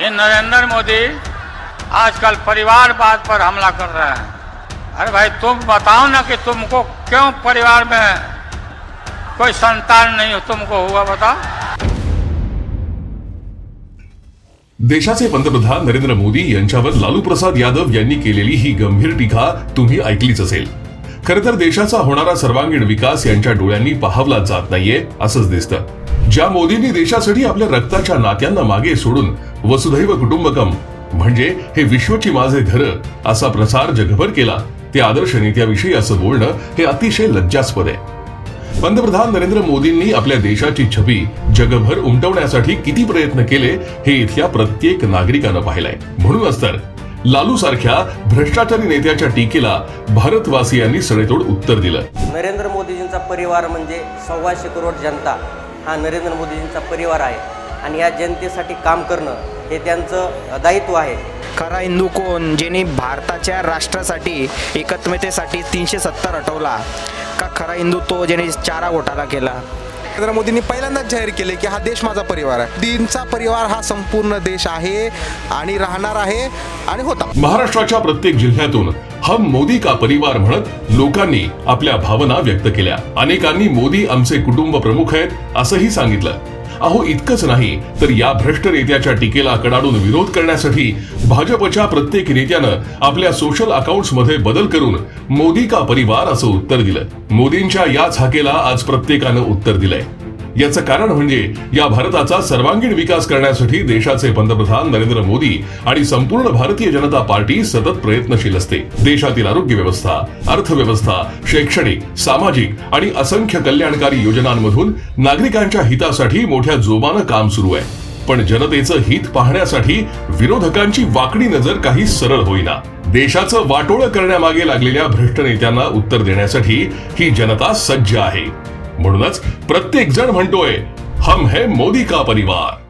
ये नरेंद्र मोदी आजकल परिवारवाद पर हमला कर रहे हैं। अरे भाई तुम बताओ ना कि तुमको क्यों परिवार में कोई संतान नहीं हो? तुमको हुआ बताओ। देशाचे पंतप्रधान नरेंद्र मोदी यांच्यावर लालू प्रसाद यादव यांनी केलेली ही गंभीर टीका तुम्ही ऐकलीच असेल. खरं तर देशाचा होणारा सर्वांगीण विकास यांच्या डोळ्यांनी पाहावला जात नाहीये असंच दिसतं. ज्या मोदींनी देशासाठी आपल्या रक्ताच्या नात्यांना मागे सोडून वसुधैव कुटुंबकम म्हणजे हे विश्वची माझे घर असा प्रसार जगभर केला ते आदर्श नेत्याविषयी असं बोलणं हे अतिशय लज्जास्पद आहे. पंतप्रधान नरेंद्र मोदींनी आपल्या देशाची छबी जगभर उमटवण्यासाठी किती प्रयत्न केले हे इथल्या प्रत्येक नागरिकानं पाहिलंय. म्हणूनच तर लालू सारख्या भ्रष्टाचारी नेत्याच्या टीकेला भारतवासियांनी सडेतोड उत्तर दिलं. नरेंद्र मोदीजींचा परिवार म्हणजे सव्वाशे करोड जनता. हा नरेंद्र मोदीजींचा परिवार आहे आणि या जनतेसाठी काम करणं हे त्यांचं दायित्व आहे. खरा हिंदू कोण ज्यांनी भारताच्या राष्ट्रासाठी एकत्मतेसाठी तीनशे सत्तर हटवला. का खरा हिंदू तो ज्याने चारा घोटाळा केला? नरेंद्र मोदींनी पहिल्यांदाच जाहीर केले की हा देश माझा परिवार आहे. मोदींचा परिवार हा संपूर्ण देश आहे आणि राहणार आहे आणि होता. महाराष्ट्राच्या प्रत्येक जिल्ह्यातून हम मोदी का परिवार म्हणत लोकांनी आपल्या भावना व्यक्त केल्या. अनेकांनी मोदी आमचे कुटुंब प्रमुख आहेत असंही सांगितलं. अहो इतकंच नाही तर या भ्रष्ट नेत्याच्या टीकेला कडाडून विरोध करण्यासाठी भाजपच्या प्रत्येक नेत्यानं आपल्या सोशल अकाउंट्समध्ये बदल करून मोदी का परिवार असं उत्तर दिलं. मोदींच्या याच हाकेला आज प्रत्येकानं उत्तर दिलंय. याचं कारण म्हणजे या भारताचा सर्वांगीण विकास करण्यासाठी देशाचे पंतप्रधान नरेंद्र मोदी आणि संपूर्ण भारतीय जनता पार्टी सतत प्रयत्नशील असते. देशातील आरोग्य व्यवस्था अर्थव्यवस्था शैक्षणिक सामाजिक आणि असंख्य कल्याणकारी योजनांमधून नागरिकांच्या हितासाठी मोठ्या जोमानं काम सुरू आहे. पण जनतेचं हित पाहण्यासाठी विरोधकांची वाकडी नजर काही सरळ होईना. देशाचं वाटोळं करण्यामागे लागलेल्या भ्रष्ट नेत्यांना उत्तर देण्यासाठी ही जनता सज्ज आहे. म्हणूनच प्रत्येक जण म्हणतोय हम है मोदी का परिवार.